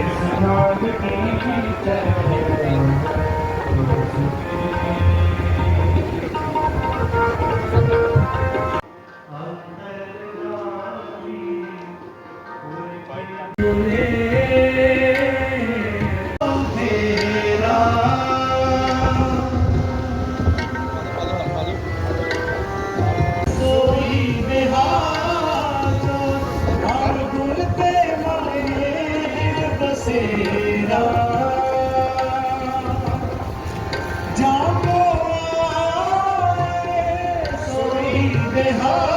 It's hard to be Bihar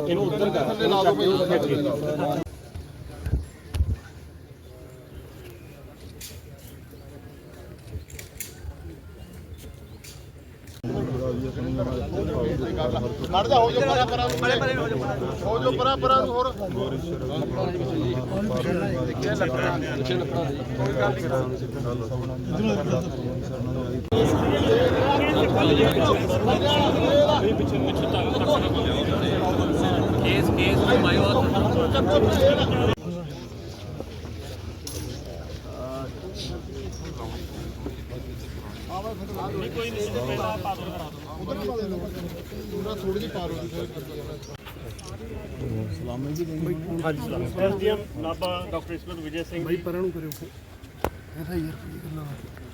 ਇਹਨੂੰ ਉੱਧਰ ਕਰ ਇਹਨੂੰ ਲਾ ਦੋ ਮੜ ਜਾ ਹੋ ਜਾ ਪਰਾਂ ਪਰਾਂ ਨੂੰ। ਪਰੇ ਪਰੇ ਹੋ ਜਾ ਹੋ ਜਾ ਪਰਾਂ ਪਰਾਂ ਨੂੰ ਹੋਰ। ਕੇਸ ਕੇਸ ਘੁਮਾਇਓ ਥੋੜੀ ਜਿਹੀ ਪਾਰੋ ਦੀ ਫਿਰ ਐਸਡੀਐਮ ਨਾਭਾ ਡਾਕਟਰ ਇਸਮਤ ਵਿਜੇ ਸਿੰਘ ਜੀ ਪਰਾਂ ਨੂੰ ਕਰਿਓ। ਇਹਦਾ ਯਾਰ ਕੀ ਗੱਲਾਂ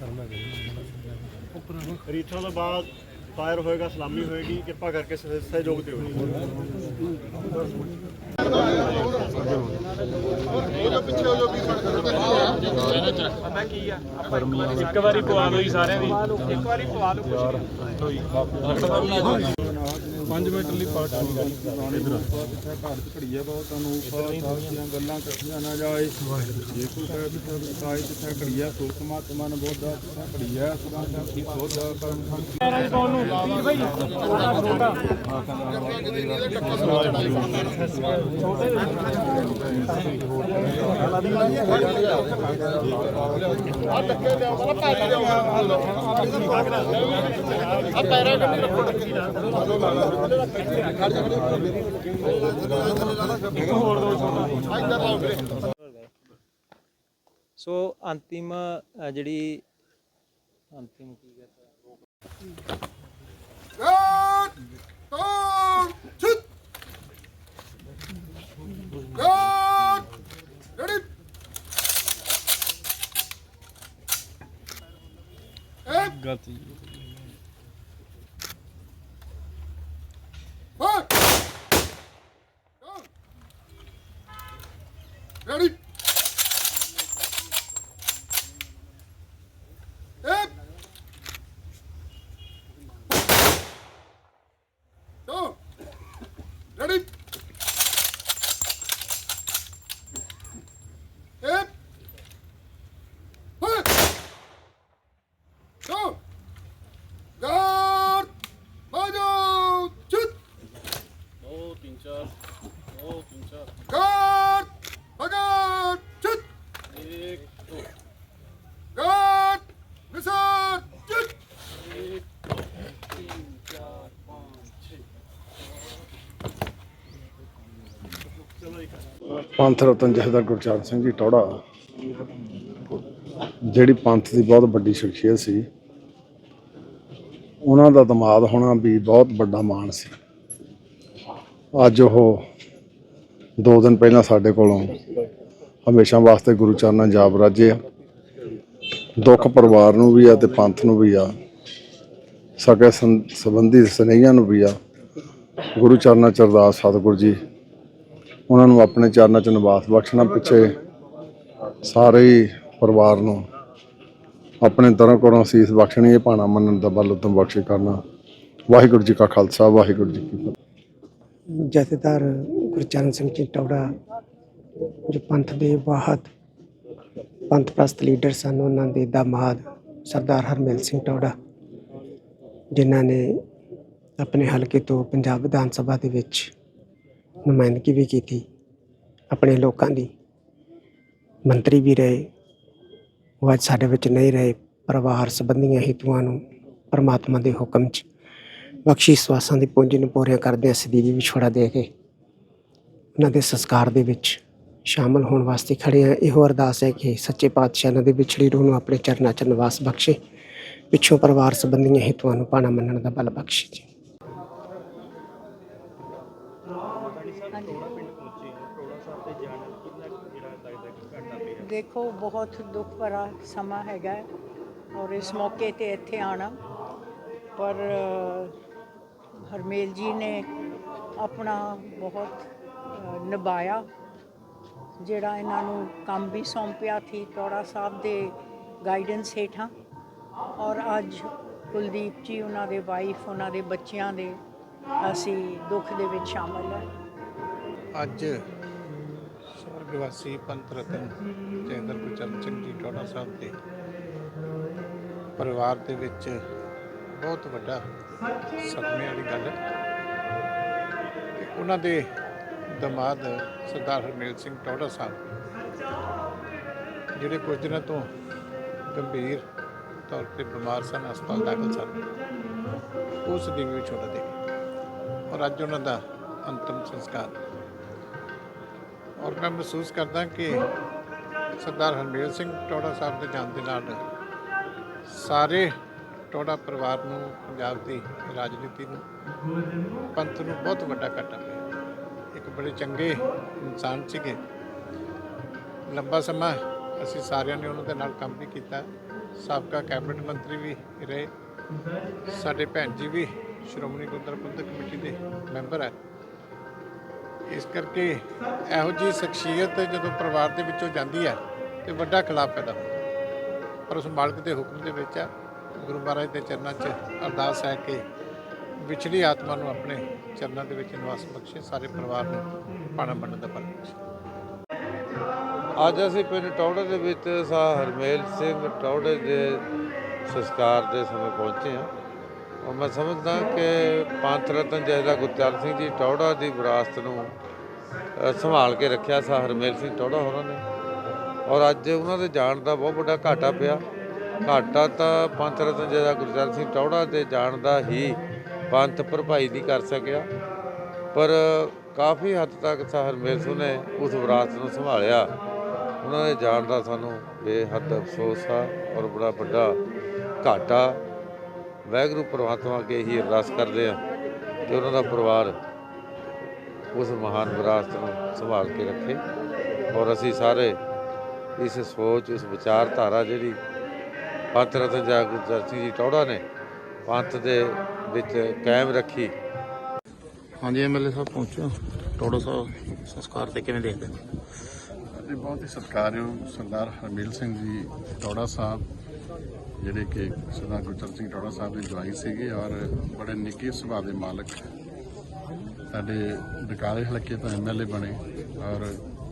ਕਰਨਾ ਰੀਠਾਂ ਤੋਂ ਬਾਅਦ ਫਾਇਰ ਹੋਏਗਾ ਸਲਾਮੀ ਹੋਏਗੀ ਕਿਰਪਾ ਕਰਕੇ ਸਹਿ- ਸਹਿਯੋਗ ਦਿਓ ਜੀ। ਜਾ ਜਾ ਇੱਕ ਵਾਰੀ ਪਵਾ ਲਓ ਜੀ ਸਾਰਿਆਂ ਦੀ। ਇੱਕ ਵਾਰੀ ਪਵਾ ਲਓ 5 ਮਿੰਟ ਲਈ ਪਾਰਟ ਇਧਰ ਘਰ ਚ ਘੜੀਆ ਬਹੁਤ ਤੁਹਾਨੂੰ ਸਾਰੀਆਂ ਗੱਲਾਂ ਇਕੱਠੀਆਂ ਨਾ ਜਾਏ। ਜੇ ਕੋਈ ਕਹੇ ਵੀ ਤੇ ਕਾਇ ਤੇ ਘੜੀਆ ਸੋ ਪਰਮਾਤਮਾ ਨੇ ਬਹੁਤ ਦਾ ਘੜੀਆ ਸੁਦਾ ਸ਼ਾਂਤੀ ਸੋਧ ਕਰਮ ਸੰਤ ਆ ਟੱਕੇ ਲਿਆਓ ਮੈਂ ਭਾਜੀ ਲਿਆਓ ਆ ਪੈਰਾਂ ਕੰਨੀ ਰੱਖੋ ਲਾਓ ਵੀਰੇ ਸੋ ਅੰਤਿਮ ਅ, ਜਿਹੜੀ ਅੰਤਿਮ ਕੀ? Aim! ਗਲਤੀ ਪੰਥ ਰਤਨ ਜਹਦਰ ਗੁਰਚਰਨ ਸਿੰਘ ਜੀ ਟੌੜਾ ਜਿਹੜੀ ਪੰਥ ਦੀ ਬਹੁਤ ਵੱਡੀ ਸ਼ਖਸੀਅਤ ਸੀ। ਉਹਨਾਂ ਦਾ ਦਮਾਦ ਹੋਣਾ ਵੀ ਬਹੁਤ ਵੱਡਾ ਮਾਣ ਸੀ। ਅੱਜ ਉਹ ਦੋ ਦਿਨ ਪਹਿਲਾਂ ਸਾਡੇ ਕੋਲੋਂ ਹਮੇਸ਼ਾ ਵਾਸਤੇ ਗੁਰੂ ਚਰਨਾਂ ਜਾਪ ਰਾਜੇ ਆ। ਦੁੱਖ ਪਰਿਵਾਰ ਨੂੰ ਵੀ ਆ ਤੇ ਪੰਥ ਨੂੰ ਵੀ ਆ। ਸਕੇ ਸੰਬੰਧੀ ਸਨੇਹੀਆਂ ਨੂੰ ਵੀ ਆ। ਗੁਰੂ ਚਰਨਾਂ ਚਰਦਾਸ ਅਰਦਾਸ ਸਤਿਗੁਰੂ ਜੀ ਉਹਨਾਂ ਨੂੰ ਆਪਣੇ ਚਰਨਾਂ ਚ ਨਿਵਾਸ ਬਖਸ਼ਣਾ ਪਿੱਛੇ ਸਾਰੇ ਹੀ ਪਰਿਵਾਰ ਨੂੰ ਆਪਣੇ ਤਰ੍ਹਾਂ ਕੋਲੋਂ ਸੀਸ ਬਖਸ਼ਣੀ, ਇਹ ਭਾਣਾ ਮੰਨਣ ਦਾ ਬਲ ਉਤਮ ਬਖਸ਼ੇ ਕਰਨਾ। ਵਾਹਿਗੁਰੂ ਜੀ ਕਾ ਖਾਲਸਾ, ਵਾਹਿਗੁਰੂ ਜੀ ਕੀ ਫਤਿਹ। ਜਥੇਦਾਰ ਗੁਰਚਰਨ ਸਿੰਘ ਜੀ ਟੌੜਾ, ਜੋ ਪੰਥ ਦੇ ਵਾਹਤ ਪੰਥ ਪ੍ਰਸਤ ਲੀਡਰ ਸਨ, ਉਹਨਾਂ ਦੇ ਦਾਮਾਦ ਸਰਦਾਰ ਹਰਮੇਲ ਸਿੰਘ ਟੌੜਾ, ਜਿਨ੍ਹਾਂ ਨੇ ਆਪਣੇ ਹਲਕੇ ਤੋਂ ਪੰਜਾਬ ਵਿਧਾਨ ਸਭਾ ਦੇ ਵਿੱਚ ਨੁਮਾਇੰਦਗੀ ਵੀ ਕੀਤੀ। ਆਪਣੇ ਲੋਕਾਂ ਦੀ ਮੰਤਰੀ ਵੀ ਰਹੇ। ਉਹ ਅੱਜ ਸਾਡੇ ਵਿੱਚ ਨਹੀਂ ਰਹੇ। ਪਰਿਵਾਰ ਸੰਬੰਧੀਆਂ ਹਿੱਤਾਂ ਨੂੰ ਪਰਮਾਤਮਾ ਦੇ ਹੁਕਮ 'ਚ ਬਖਸ਼ੀ ਸਵਾਸਾਂ ਦੀ ਪੂੰਜੀ ਨੂੰ ਪੂਰੀਆਂ ਕਰਦੇ ਸਦੀਵੀ ਵਿਛੋੜਾ ਦੇ ਕੇ ਉਹਨਾਂ ਦੇ ਸੰਸਕਾਰ ਦੇ ਵਿੱਚ ਸ਼ਾਮਲ ਹੋਣ ਵਾਸਤੇ ਖੜੇ ਆ ਇਹੋ ਅਰਦਾਸ ਹੈ ਕਿ ਸੱਚੇ ਪਾਤਸ਼ਾਹ ਉਹਨਾਂ ਦੀ ਵਿਛੜੀ ਰੂਹ ਨੂੰ ਆਪਣੇ ਚਰਨਾਂ 'ਚ ਨਿਵਾਸ ਬਖਸ਼ੇ। ਪਿੱਛੋਂ ਪਰਿਵਾਰ ਸੰਬੰਧੀਆਂ ਹਿੱਤਾਂ ਨੂੰ ਪਾਣਾ ਮੰਨਣ ਦਾ ਬਲ ਬਖਸ਼ੇ ਜੀ। ਦੇਖੋ, ਬਹੁਤ ਦੁੱਖ ਭਰਾ ਸਮਾਂ ਹੈਗਾ ਔਰ ਇਸ ਮੌਕੇ ਤੇ ਇੱਥੇ ਆਣਾ ਪਰ ਹਰਮੇਲ ਜੀ ਨੇ ਆਪਣਾ ਬਹੁਤ ਨਿਭਾਇਆ, ਜਿਹੜਾ ਇਹਨਾਂ ਨੂੰ ਕੰਮ ਵੀ ਸੌਂਪਿਆ ਸੀ ਟੋੜਾ ਸਾਹਿਬ ਦੇ ਗਾਈਡੈਂਸ ਹੇਠਾਂ। ਔਰ ਅੱਜ ਕੁਲਦੀਪ ਜੀ, ਉਹਨਾਂ ਦੇ ਵਾਈਫ ਉਹਨਾਂ ਦੇ ਬੱਚਿਆਂ ਦੇ ਅਸੀਂ ਦੁੱਖ ਦੇ ਵਿੱਚ ਸ਼ਾਮਲ ਹੈ। ਅੱਜ ਸਵਰਗਵਾਸੀ ਪੰਥ ਰਤਨ ਜੈਦਰ ਗੁਰਚਰਨ ਸਿੰਘ ਜੀ ਟੋੜਾ ਸਾਹਿਬ ਦੇ ਪਰਿਵਾਰ ਦੇ ਵਿੱਚ ਬਹੁਤ ਵੱਡਾ ਸਦਮੇ ਵਾਲੀ ਗੱਲ ਹੈ। ਉਹਨਾਂ ਦੇ ਦਮਾਦ ਸਰਦਾਰ ਹਰਮੇਲ ਸਿੰਘ ਟੋੜਾ ਸਾਹਿਬ, ਜਿਹੜੇ ਕੁਝ ਦਿਨਾਂ ਤੋਂ ਗੰਭੀਰ ਤੌਰ ਤੇ ਬਿਮਾਰ ਸਨ, ਹਸਪਤਾਲ ਦਾਖਲ ਸਨ, ਉਸ ਦਿਨ ਵਿੱਚ ਉਹਨਾਂ ਦੇ ਔਰ ਅੱਜ ਉਹਨਾਂ ਦਾ ਅੰਤਮ ਸੰਸਕਾਰ। ਔਰ ਮੈਂ ਮਹਿਸੂਸ ਕਰਦਾ ਕਿ ਸਰਦਾਰ ਹਰਮੇਲ ਸਿੰਘ ਟੋੜਾ ਸਾਹਿਬ ਦੇ ਜਾਣ ਦੇ ਨਾਲ ਸਾਰੇ ਟੋੜਾ ਪਰਿਵਾਰ ਨੂੰ, ਪੰਜਾਬ ਦੀ ਰਾਜਨੀਤੀ ਨੂੰ, ਪੰਥ ਨੂੰ ਬਹੁਤ ਵੱਡਾ ਘਾਟਾ ਪਿਆ। ਇੱਕ ਬੜੇ ਚੰਗੇ ਇਨਸਾਨ ਸੀਗੇ। ਲੰਬਾ ਸਮਾਂ ਅਸੀਂ ਸਾਰਿਆਂ ਨੇ ਉਹਨਾਂ ਦੇ ਨਾਲ ਕੰਮ ਵੀ ਕੀਤਾ। ਸਾਬਕਾ ਕੈਬਨਿਟ ਮੰਤਰੀ ਵੀ ਰਹੇ। ਸਾਡੇ ਭੈਣ ਜੀ ਵੀ ਸ਼੍ਰੋਮਣੀ ਗੁਰਦੁਆਰਾ ਪ੍ਰਬੰਧਕ ਕਮੇਟੀ ਦੇ ਮੈਂਬਰ ਹੈ ਇਸ ਕਰਕੇ ਇਹੋ ਜਿਹੀ ਸ਼ਖਸੀਅਤ ਜਦੋਂ ਪਰਿਵਾਰ ਦੇ ਵਿੱਚੋਂ ਜਾਂਦੀ ਹੈ ਤੇ ਵੱਡਾ ਖਿਲਾਫ ਪੈਦਾ ਹੁੰਦਾ। ਪਰ ਉਸ ਮਾਲਕ ਦੇ ਹੁਕਮ ਦੇ ਵਿੱਚ ਆ, ਗੁਰੂ ਮਹਾਰਾਜ ਦੇ ਚਰਨਾਂ 'ਚ ਅਰਦਾਸ ਹੈ ਕਿ ਵਿਛੜੀ ਆਤਮਾ ਨੂੰ ਆਪਣੇ ਚਰਨਾਂ ਦੇ ਵਿੱਚ ਨਿਵਾਸ ਬਖਸ਼ੇ, ਸਾਰੇ ਪਰਿਵਾਰ ਨੂੰ ਪਾਣਾ ਮੰਨਣ ਦਾ ਬਲ ਬਖਸ਼ੇ। ਅੱਜ ਅਸੀਂ ਪਿੰਡ ਟੌੜੇ ਦੇ ਵਿੱਚ ਸਾ ਹਰਮੇਲ ਸਿੰਘ ਟੌੜੇ ਦੇ ਸੰਸਕਾਰ ਦੇ ਸਮੇਂ ਪਹੁੰਚੇ ਹਾਂ। ਔਰ ਮੈਂ ਸਮਝਦਾ ਕਿ ਪੰਥ ਰਤਨ ਜੈਦਾ ਗੁਰਚਰਨ ਸਿੰਘ ਜੀ ਟੌੜਾ ਦੀ ਵਿਰਾਸਤ ਨੂੰ ਸੰਭਾਲ ਕੇ ਰੱਖਿਆ ਸਾ ਹਰਮੇਲ ਸਿੰਘ ਟੌੜਾ ਹੋਰਾਂ ਨੇ। ਔਰ ਅੱਜ ਉਹਨਾਂ ਦੇ ਜਾਣ ਦਾ ਬਹੁਤ ਵੱਡਾ ਘਾਟਾ ਪਿਆ। ਘਾਟਾ ਤਾਂ ਪੰਥ ਰਤਨ ਜੈਦਾ ਗੁਰਚਰਨ ਸਿੰਘ ਟੌੜਾ ਦੇ ਜਾਣ ਦਾ ਹੀ ਪੰਥ ਭਰਪਾਈ ਨਹੀਂ ਕਰ ਸਕਿਆ। ਪਰ ਕਾਫੀ ਹੱਦ ਤੱਕ ਸਾ ਹਰਮੇਲ ਸਿੰਘ ਨੇ ਉਸ ਵਿਰਾਸਤ ਨੂੰ ਸੰਭਾਲਿਆ। ਉਹਨਾਂ ਦੇ ਜਾਣ ਦਾ ਸਾਨੂੰ ਬੇਹੱਦ ਅਫਸੋਸ ਆ ਔਰ ਬੜਾ ਵੱਡਾ ਘਾਟਾ ਵਾਹਿਗੁਰੂ ਪ੍ਰਮਾਤਮਾ ਅੱਗੇ ਹੀ ਅਰਦਾਸ ਕਰਦੇ ਆ ਕਿ ਉਹਨਾਂ ਦਾ ਪਰਿਵਾਰ ਉਸ ਮਹਾਨ ਵਿਰਾਸਤ ਨੂੰ ਸੰਭਾਲ ਕੇ ਰੱਖੇ ਔਰ ਅਸੀਂ ਸਾਰੇ ਇਸ ਸੋਚ ਉਸ ਵਿਚਾਰਧਾਰਾ ਜਿਹੜੀ ਪੰਥ ਰਤਨ ਜਾਗਰੂਕ ਸਿੰਘ ਜੀ ਟੌੜਾ ਨੇ ਪੰਥ ਦੇ ਵਿੱਚ ਕਾਇਮ ਰੱਖੀ। ਹਾਂਜੀ ਐਮਐਲਏ ਸਾਹਿਬ ਪਹੁੰਚੋ ਟੋੜਾ ਸਾਹਿਬ ਸੰਸਕਾਰ ਤੇ ਕਿਵੇਂ ਦੇਖਦੇ ਇਹ ਬਹੁਤ ਹੀ ਸਤਿਕਾਰਯੋਗ ਸਰਦਾਰ ਹਰਮੇਲ ਸਿੰਘ ਜੀ ਟੌੜਾ ਸਾਹਿਬ ਜਿਹੜੇ ਕਿ ਸਰਦਾਰ ਗੁਰਚਰਨ ਸਿੰਘ ਟੌੜਾ ਸਾਹਿਬ ਦੇ ਜਵਾਈ ਸੀਗੇ ਔਰ ਬੜੇ ਨਿੱਘੇ ਸੁਭਾਅ ਦੇ ਮਾਲਕ ਸਾਡੇ ਬਕਾਲੇ ਹਲਕੇ ਤੋਂ ਐਮਐਲਏ ਬਣੇ ਔਰ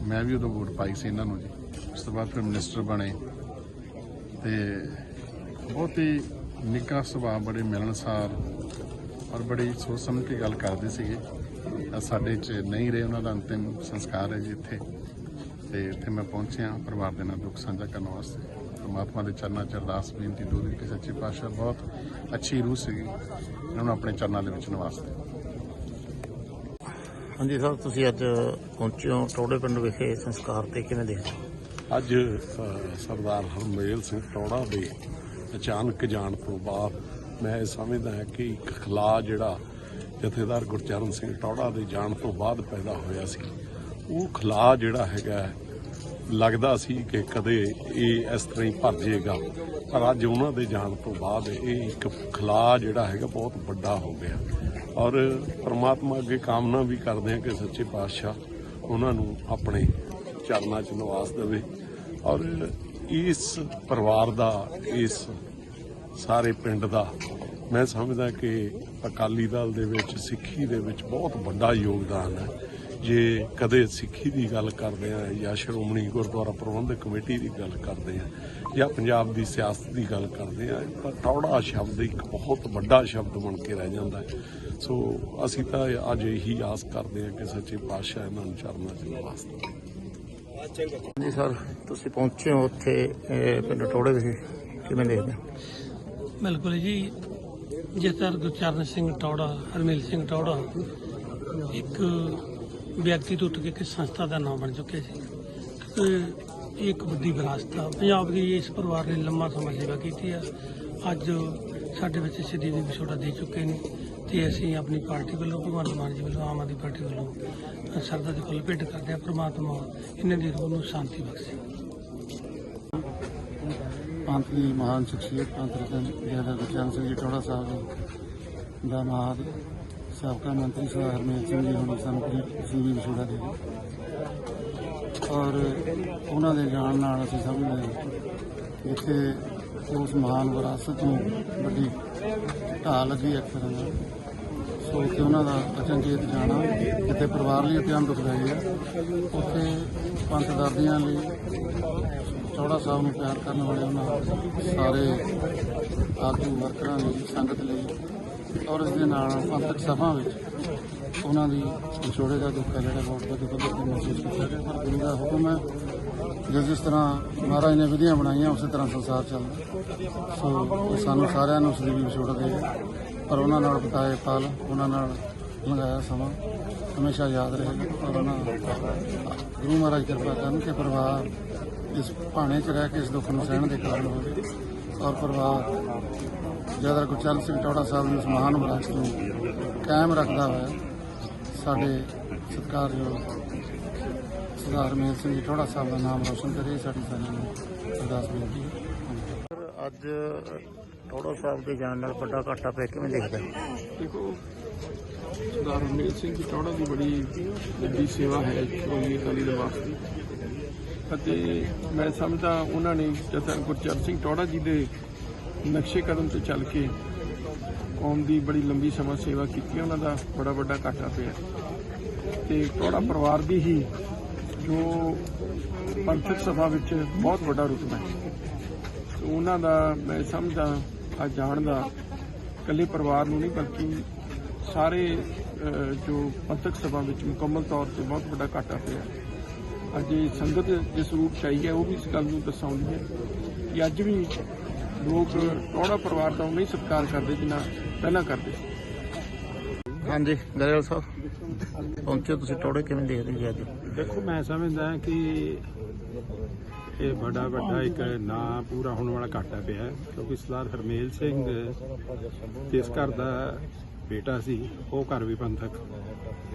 ਮੈਂ ਵੀ ਉਦੋਂ ਵੋਟ ਪਾਈ ਸੀ ਇਹਨਾਂ ਨੂੰ ਜੀ। ਉਸ ਤੋਂ ਬਾਅਦ ਫਿਰ ਮਿਨਿਸਟਰ ਬਣੇ ਤੇ ਬਹੁਤ ਹੀ ਨਿੱਘਾ ਸੁਭਾਅ, ਬੜੇ ਮਿਲਣਸਾਰ ਔਰ ਬੜੀ ਸੋਚ ਸਮਝ ਕੇ ਗੱਲ ਕਰਦੇ ਸੀਗੇ। ਤਾਂ ਸਾਡੇ 'ਚ ਨਹੀਂ ਰਹੇ ਉਹਨਾਂ ਦਾ ਅੰਤਿਮ ਸੰਸਕਾਰ ਹੈ ਜੀ ਇੱਥੇ। ਤੇ ਇੱਥੇ ਮੈਂ ਪਹੁੰਚਿਆ, ਪਰਿਵਾਰ ਦੇ ਨਾਲ ਦੁੱਖ ਸਾਂਝਾ ਕਰਨ ਵਾਸਤੇ। ਪਰਮਾਤਮਾ ਦੇ ਚਰਨਾਂ 'ਚ ਅਰਦਾਸ ਬੇਨਤੀ ਦੂਰੀ ਕਿ ਸੱਚੇ ਪਾਤਸ਼ਾਹ ਬਹੁਤ ਅੱਛੀ ਰੂਹ ਸੀਗੀ। ਇਹਨਾਂ ਨੂੰ ਆਪਣੇ ਚਰਨਾਂ ਦੇ ਵਿੱਚ ਨਿਵਾਸ ਦੇ ਹਾਂਜੀ ਸਾਹਿਬ ਤੁਸੀਂ ਅੱਜ ਪਹੁੰਚੇ ਹੋ ਟੋੜੇ ਪਿੰਡ ਵਿਖੇ ਸੰਸਕਾਰ ਤੇ ਕਿਵੇਂ ਦੇਖਦੇ ਅੱਜ ਸਰਦਾਰ ਹਰਮੇਲ ਸਿੰਘ ਟੌੜਾ ਦੇ ਅਚਾਨਕ ਜਾਣ ਤੋਂ ਬਾਅਦ ਮੈਂ ਇਹ ਸਮਝਦਾ ਹਾਂ ਕਿ ਇੱਕ ਖਲਾ ਜਿਹੜਾ ਜਥੇਦਾਰ ਗੁਰਚਰਨ ਸਿੰਘ ਟੌੜਾ ਦੇ ਜਾਣ ਤੋਂ ਬਾਅਦ ਪੈਦਾ ਹੋਇਆ ਸੀ ਉਹ ਖਲਾ ਜਿਹੜਾ ਹੈਗਾ ਲੱਗਦਾ ਸੀ ਕਿ ਕਦੇ ਇਹ ਇਸ ਤਰ੍ਹਾਂ ਹੀ ਭਰ ਜਾਏਗਾ। ਪਰ ਅੱਜ ਉਹਨਾਂ ਦੇ ਜਾਣ ਤੋਂ ਬਾਅਦ ਇਹ ਇੱਕ ਖਲਾ ਜਿਹੜਾ ਹੈਗਾ ਬਹੁਤ ਵੱਡਾ ਹੋ ਗਿਆ। ਔਰ ਪ੍ਰਮਾਤਮਾ ਅੱਗੇ ਕਾਮਨਾ ਵੀ ਕਰਦੇ ਹਾਂ ਕਿ ਸੱਚੇ ਪਾਤਸ਼ਾਹ ਉਹਨਾਂ ਨੂੰ ਆਪਣੇ ਚਰਨਾਂ 'ਚ ਨਿਵਾਸ ਦੇਵੇ। ਔਰ ਇਸ ਪਰਿਵਾਰ ਦਾ, ਇਸ ਸਾਰੇ ਪਿੰਡ ਦਾ ਮੈਂ ਸਮਝਦਾ ਕਿ ਅਕਾਲੀ ਦਲ ਦੇ ਵਿੱਚ, ਸਿੱਖੀ ਦੇ ਵਿੱਚ ਬਹੁਤ ਵੱਡਾ ਯੋਗਦਾਨ ਹੈ। ਜੇ ਕਦੇ ਸਿੱਖੀ ਦੀ ਗੱਲ ਕਰਦੇ ਆ ਜਾਂ ਸ਼੍ਰੋਮਣੀ ਗੁਰਦੁਆਰਾ ਪ੍ਰਬੰਧਕ ਕਮੇਟੀ ਦੀ ਗੱਲ ਕਰਦੇ ਆ ਜਾਂ ਪੰਜਾਬ ਦੀ ਸਿਆਸਤ ਦੀ ਗੱਲ ਕਰਦੇ ਆ ਤਾਂ ਟੌੜਾ ਸ਼ਬਦ ਇੱਕ ਬਹੁਤ ਵੱਡਾ ਸ਼ਬਦ ਬਣ ਕੇ ਰਹਿ ਜਾਂਦਾ ਹੈ। ਸੋ ਅਸੀਂ ਤਾਂ ਅੱਜ ਇਹੀ ਆਸ ਕਰਦੇ ਆ ਕਿ ਸੱਚੇ ਪਾਤਸ਼ਾਹ ਇਹਨਾਂ ਨੂੰ ਚਰਨਾਂ 'ਚ ਦੇਵੇ ਜੀ ਸਰ ਤੁਸੀਂ ਪਹੁੰਚੇ ਹੋ ਉੱਥੇ ਪਿੰਡ ਟੋੜੇ ਵਿਖੇ ਕਿਵੇਂ ਦੇਖਦੇ ਬਿਲਕੁਲ ਜੀ ਜੇਕਰ ਗੁਰਚਰਨ ਸਿੰਘ ਟੌੜਾ ਹਰਮੇਲ ਸਿੰਘ ਟੌੜਾ ਇੱਕ ਵਿਅਕਤੀ ਤੋਂ ਉੱਠ ਕੇ ਇੱਕ ਸੰਸਥਾ ਦਾ ਨਾਮ ਬਣ ਚੁੱਕਿਆ ਸੀ? ਕਿਉਂਕਿ ਇਹ ਇੱਕ ਵੱਡੀ ਵਿਰਾਸਤ ਆ। ਪੰਜਾਬ ਦੀ ਇਸ ਪਰਿਵਾਰ ਨੇ ਲੰਮਾ ਸਮਾਂ ਸੇਵਾ ਕੀਤੀ ਆ। ਅੱਜ ਸਾਡੇ ਵਿੱਚ ਸਿੱਧੀ ਦੀ ਵਿਛੋੜਾ ਦੇ ਚੁੱਕੇ ਨੇ ਤੇ ਅਸੀਂ ਆਪਣੀ ਪਾਰਟੀ ਵੱਲੋਂ, ਭਗਵੰਤ ਮਾਨ ਜੀ ਵੱਲੋਂ, ਆਮ ਆਦਮੀ ਪਾਰਟੀ ਵੱਲੋਂ ਸਰਦਾ ਦੇ ਫੁੱਲ ਭੇਟ ਕਰਦੇ ਆ ਪ੍ਰਮਾਤਮਾ ਇਹਨਾਂ ਦੀ ਰੂਹ ਨੂੰ ਸ਼ਾਂਤੀ ਬਖਸ਼ੇ। ਪੰਥ ਦੀ ਮਹਾਨ ਸ਼ਖਸੀਅਤ ਪੰਥ ਰਤਨ ਜੈਦਾ ਗੁਰਚਰਨ ਸਿੰਘ ਜੀ ਟੋੜਾ ਸਾਹਿਬ ਦਾ ਨਾਦ ਸਾਬਕਾ ਮੰਤਰੀ ਸਰਦਾਰ ਹਰਮੇਲ ਸਿੰਘ ਜੀ ਹੁਣ ਸਾਨੂੰ ਸੀਵੀ ਵਿਛੋੜਾ ਦੇ ਔਰ ਉਹਨਾਂ ਦੇ ਜਾਣ ਨਾਲ ਅਸੀਂ ਸਮਝਦੇ ਇੱਥੇ ਉਸ ਮਹਾਨ ਵਿਰਾਸਤ ਨੂੰ ਵੱਡੀ ਢਾਹ ਲੱਗੀ ਇੱਕ ਤਰ੍ਹਾਂ ਦਾ ਸੋ ਕਿ ਉਹਨਾਂ ਦਾ ਅਚਨਚੇਤ ਜਾਣਾ ਕਿਤੇ ਪਰਿਵਾਰ ਲਈ ਅਤਿਅੰਤ ਦੁਖਦਾਈ ਹੈ। ਉੱਥੇ ਪੰਥ ਦਰਦੀਆਂ ਲਈ ਚੌੜਾ ਸਾਹਿਬ ਨੂੰ ਪਿਆਰ ਕਰਨ ਵਾਲੇ ਉਹਨਾਂ ਸਾਰੇ ਆਗੂ ਵਰਕਰਾਂ ਲਈ ਸੰਗਤ ਲਈ ਔਰ ਇਸ ਦੇ ਨਾਲ ਪੰਥਕ ਸਭਾ ਵਿੱਚ ਉਹਨਾਂ ਦੀ ਵਿਛੋੜੇ ਦਾ ਦੁੱਖ ਹੈ ਜਿਹੜਾ ਬਹੁਤ ਵੱਡੇ ਪੱਧਰ ਤੇ ਮਹਿਸੂਸ ਕੀਤਾ ਗਿਆ। ਪਰ ਗੁਰੂ ਦਾ ਹੁਕਮ ਹੈ ਜਿਸ ਜਿਸ ਤਰ੍ਹਾਂ ਮਹਾਰਾਜ ਨੇ ਵਿਧੀਆਂ ਬਣਾਈਆਂ, ਉਸੇ ਤਰ੍ਹਾਂ ਸੰਸਾਰ ਚੱਲਦਾ ਸੋ ਸਾਨੂੰ ਸਾਰਿਆਂ ਨੂੰ ਉਸ ਦੀ ਵੀ ਵਿਛੋੜ ਦੇ ਪਰ ਉਹਨਾਂ ਨਾਲ ਬਿਤਾਏ ਪਲ, ਉਹਨਾਂ ਨਾਲ ਲੰਘਾਇਆ ਸਮਾਂ ਹਮੇਸ਼ਾ ਯਾਦ ਰਹੇਗਾ। ਔਰ ਉਹਨਾਂ ਗੁਰੂ ਮਹਾਰਾਜ ਕਿਰਪਾ ਕਰਨ ਕਿ ਪਰਿਵਾਰ ਇਸ ਭਾਣੇ 'ਚ ਰਹਿ ਕੇ ਇਸ ਦੁੱਖ ਨੂੰ ਸਹਿਣ ਦੇ ਕਾਰਨ ਹੋਵੇ ਔਰ ਪਰਿਵਾਰ ਜਦਰ ਗੁਰਚਰਨ ਸਿੰਘ ਟੌੜਾ ਸਾਹਿਬ ਨੂੰ ਇਸ ਮਹਾਨ ਵਿਰਾਸਤ ਨੂੰ ਕਾਇਮ ਰੱਖਦਾ ਹੋਇਆ ਸਾਡੇ ਸਤਿਕਾਰਯੋਗ ਸਰਦਾਰ ਮੇਲ ਸਿੰਘ ਜੀ ਟੌੜਾ ਸਾਹਿਬ ਦਾ ਨਾਮ ਰੋਸ਼ਨ ਕਰੇ ਸਾਡੀ ਸਾਰਿਆਂ ਨੂੰ ਅਰਦਾਸ ਬੇਨਤੀ ਹੈ। ਅੱਜ ਟੋੜਾ ਸਾਹਿਬ ਦੇ ਜਾਣ ਨਾਲ ਵੱਡਾ ਘਾਟਾ ਪਿਆ ਕਿਵੇਂ ਦੇਖਦੇ ਦੇਖੋ ਸਰਦਾਰ ਹਰਮੇਲ ਸਿੰਘ ਜੀ ਟੌੜਾ ਦੀ ਬੜੀ ਵੱਡੀ ਸੇਵਾ ਹੈ ਸ਼੍ਰੋਮਣੀ ਅਕਾਲੀ ਦਲ ਵਾਸਤੇ। ਅਤੇ ਮੈਂ ਸਮਝਦਾ ਉਹਨਾਂ ਨੇ ਜਥਾ ਗੁਰਚਰਨ ਸਿੰਘ ਟੌੜਾ ਜੀ ਦੇ ਨਕਸ਼ੇ ਕਦਮ ਤੇ ਚੱਲ ਕੇ ਕੌਮ ਦੀ ਬੜੀ ਲੰਬੀ ਸਮਾਂ ਸੇਵਾ ਕੀਤੀ, ਉਹਨਾਂ ਦਾ ਬੜਾ ਵੱਡਾ ਘਾਟਾ ਪਿਆ। ਤੇ ਟੌੜਾ ਪਰਿਵਾਰ ਦੀ ਹੀ ਜੋ ਪੰਥਕ ਸਭਾ ਵਿੱਚ ਬਹੁਤ ਵੱਡਾ ਰੁਤਬਾ ਹੈ। ਉਹਨਾਂ ਦਾ ਮੈਂ ਸਮਝਦਾ ਆ ਜਾਣ ਦਾ ਇਕੱਲੇ ਪਰਿਵਾਰ ਨੂੰ ਨਹੀਂ, ਬਲਕਿ ਸਾਰੇ ਜੋ ਪੰਥਕ ਸਭਾ ਵਿੱਚ ਮੁਕੰਮਲ ਤੌਰ ਤੇ ਬਹੁਤ ਵੱਡਾ ਘਾਟਾ ਪਿਆ। ਅੱਜ ਇਹ ਸੰਗਤ ਜਿਸ ਰੂਪ ਚ ਆਈ ਹੈ, ਉਹ ਵੀ ਇਸ ਗੱਲ ਨੂੰ ਦਰਸਾਉਂਦੀ ਹੈ ਕਿ ਅੱਜ ਵੀ ਲੋਕ ਟੋੜਾ ਪਰਿਵਾਰ ਦਾ ਨਹੀਂ ਸਤਿਕਾਰ ਕਰਦੇ ਜਿੰਨਾ ਪਹਿਲਾਂ ਕਰਦੇ ਸੀ। ਹਾਂਜੀ ਗਰੇਵਾਲ ਸਾਹਿਬ ਪਹੁੰਚੇ ਤੁਸੀਂ ਟੋੜੇ ਕਿਵੇਂ ਦੇਖਦੇ ਜੀ ਅੱਜ? ਦੇਖੋ ਮੈਂ ਸਮਝਦਾ ਕਿ ਇਹ ਬੜਾ ਵੱਡਾ ਇੱਕ ਨਾਂ ਪੂਰਾ ਹੋਣ ਵਾਲਾ ਘਾਟਾ ਪਿਆ ਹੈ ਕਿਉਂਕਿ ਸਰਦਾਰ ਹਰਮੇਲ ਸਿੰਘ ਜਿਸ ਘਰ ਦਾ ਬੇਟਾ ਸੀ ਉਹ ਘਰ ਵੀ ਪੰਥਕ।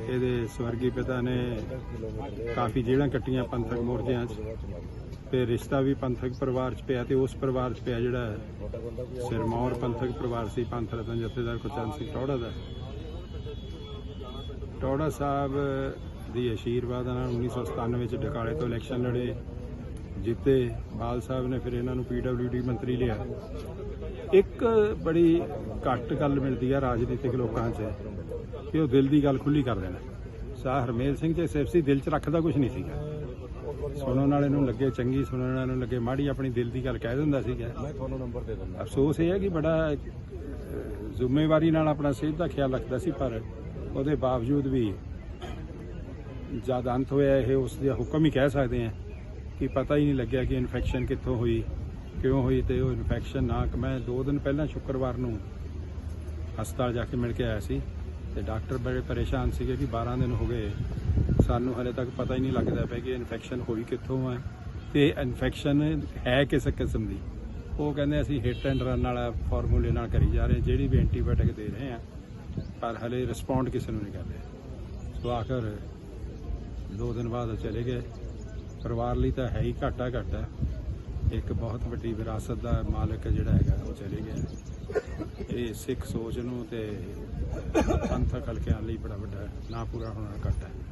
ਇਹਦੇ ਸਵਰਗੀ ਪਿਤਾ ਨੇ ਕਾਫੀ ਜੇਲ੍ਹਾਂ ਕੱਟੀਆਂ ਪੰਥਕ ਮੋਰਚਿਆਂ 'ਚ। ਤੇ ਰਿਸ਼ਤਾ ਵੀ ਪੰਥਕ ਪਰਿਵਾਰ 'ਚ ਪਿਆ ਤੇ ਉਸ ਪਰਿਵਾਰ 'ਚ ਪਿਆ ਜਿਹੜਾ ਸਿਰਮੌਰ ਪੰਥਕ ਪਰਿਵਾਰ ਸੀ, ਪੰਥ ਰਤਨ ਜਥੇਦਾਰ ਗੁਰਚਰਨ ਸਿੰਘ ਟੌੜਾ ਦਾ। ਟੌੜਾ ਸਾਹਿਬ ਦੀ ਆਸ਼ੀਰਵਾਦ ਨਾਲ 1997 'ਚ ਡਕਾਲੇ ਤੋਂ ਇਲੈਕਸ਼ਨ ਲੜੇ, ਜਿੱਤੇ ਬਾਲ ਸਾਹਿਬ ਨੇ ਫਿਰ ਇਹਨਾਂ ਨੂੰ ਪੀਡਬਲਯੂਡੀ ਮੰਤਰੀ ਲਿਆ। ਇੱਕ ਬੜੀ ਘੱਟ ਗੱਲ ਮਿਲਦੀ ਆ ਰਾਜਨੀਤਿਕ ਲੋਕਾਂ 'ਚ, ਕਿ ਉਹ ਦਿਲ ਦੀ ਗੱਲ ਖੁੱਲੀ ਕਰ ਦੇਣਾ। ਸਾਹ ਹਰਮੇਲ ਸਿੰਘ ਤੇ ਸਿਰਫ ਸੀ ਦਿਲ 'ਚ ਰੱਖਦਾ ਕੁਝ ਨਹੀਂ ਸੀਗਾ। ਸੁਣਨ ਵਾਲੇ ਨੂੰ ਲੱਗੇ ਚੰਗੀ ਸੁਣਨ ਵਾਲੇ ਨੂੰ ਲੱਗੇ ਮਾੜੀ ਆਪਣੀ ਦਿਲ ਦੀ ਗੱਲ ਕਹਿ ਦਿੰਦਾ ਸੀਗਾ। ਮੈਂ ਤੁਹਾਨੂੰ ਨੰਬਰ ਦੇ ਦਿੰਦਾ। ਅਫਸੋਸ ਇਹ ਹੈ ਕਿ ਬੜਾ ਜ਼ਿੰਮੇਵਾਰੀ ਨਾਲ ਆਪਣਾ ਸਿਹਤ ਦਾ ਖਿਆਲ ਰੱਖਦਾ ਸੀ ਪਰ ਉਹਦੇ ਬਾਵਜੂਦ ਵੀ ਜਦ ਅੰਤ ਹੋਇਆ ਇਹ ਉਸ ਦਾ ਹੁਕਮ ਹੀ ਕਹਿ ਸਕਦੇ ਆ ਕਿ ਪਤਾ ਹੀ ਨਹੀਂ ਲੱਗਿਆ ਕਿ ਇਨਫੈਕਸ਼ਨ ਕਿੱਥੋਂ ਹੋਈ ਕਿਉਂ ਹੋਈ ਤੇ ਉਹ ਇਨਫੈਕਸ਼ਨ ਨਾ ਕਿ ਮੈਂ 2 ਦਿਨ ਪਹਿਲਾਂ ਸ਼ੁੱਕਰਵਾਰ ਨੂੰ ਹਸਪਤਾਲ ਜਾ ਕੇ ਮਿਲ ਕੇ ਆਇਆ ਸੀ ਤੇ ਡਾਕਟਰ ਬੜੇ ਪਰੇਸ਼ਾਨ ਸੀਗੇ ਕਿ 12 ਦਿਨ ਹੋ ਗਏ ਸਾਨੂੰ ਹਲੇ ਤੱਕ ਪਤਾ ਹੀ ਨਹੀਂ ਲੱਗਦਾ ਪਿਆ ਕਿ ਇਨਫੈਕਸ਼ਨ ਹੋਈ ਕਿੱਥੋਂ ਹੈ ਤੇ ਇਨਫੈਕਸ਼ਨ ਹੈ ਕਿਸ ਕਿਸਮ ਦੀ? ਉਹ ਕਹਿੰਦੇ ਅਸੀਂ ਹਿੱਟ ਐਂਡ ਰਨ ਵਾਲਾ ਫਾਰਮੂਲੇ ਨਾਲ ਕਰੀ ਜਾ ਰਹੇ ਹਾਂ, ਜਿਹੜੀ ਵੀ ਐਂਟੀਬਾਇਓਟਿਕ ਦੇ ਰਹੇ ਆ ਪਰ ਹਲੇ ਰਿਸਪੌਂਡ ਕਿਸੇ ਨੂੰ ਨਹੀਂ ਕਰ ਰਹੇ। ਸੋ ਆਖਰ ਦੋ ਦਿਨ ਬਾਅਦ ਉਹ ਚਲੇ ਗਏ। ਪਰਿਵਾਰ ਲਈ ਤਾਂ ਹੈ ਹੀ ਘਾਟਾ ਘਾਟਾ। ਇੱਕ ਬਹੁਤ ਵੱਡੀ ਵਿਰਾਸਤ ਦਾ ਮਾਲਕ ਜਿਹੜਾ ਹੈਗਾ ਉਹ ਚਲੇ ਗਿਆ। ਇਹ ਸਿੱਖ ਸੋਚ ਨੂੰ ਤੇ ਪੰਥਕ ਹਲਕਿਆਂ ਲਈ ਬੜਾ ਵੱਡਾ ਨਾ ਪੂਰਾ ਹੋਣਾ ਘਾਟਾ। ਹੈ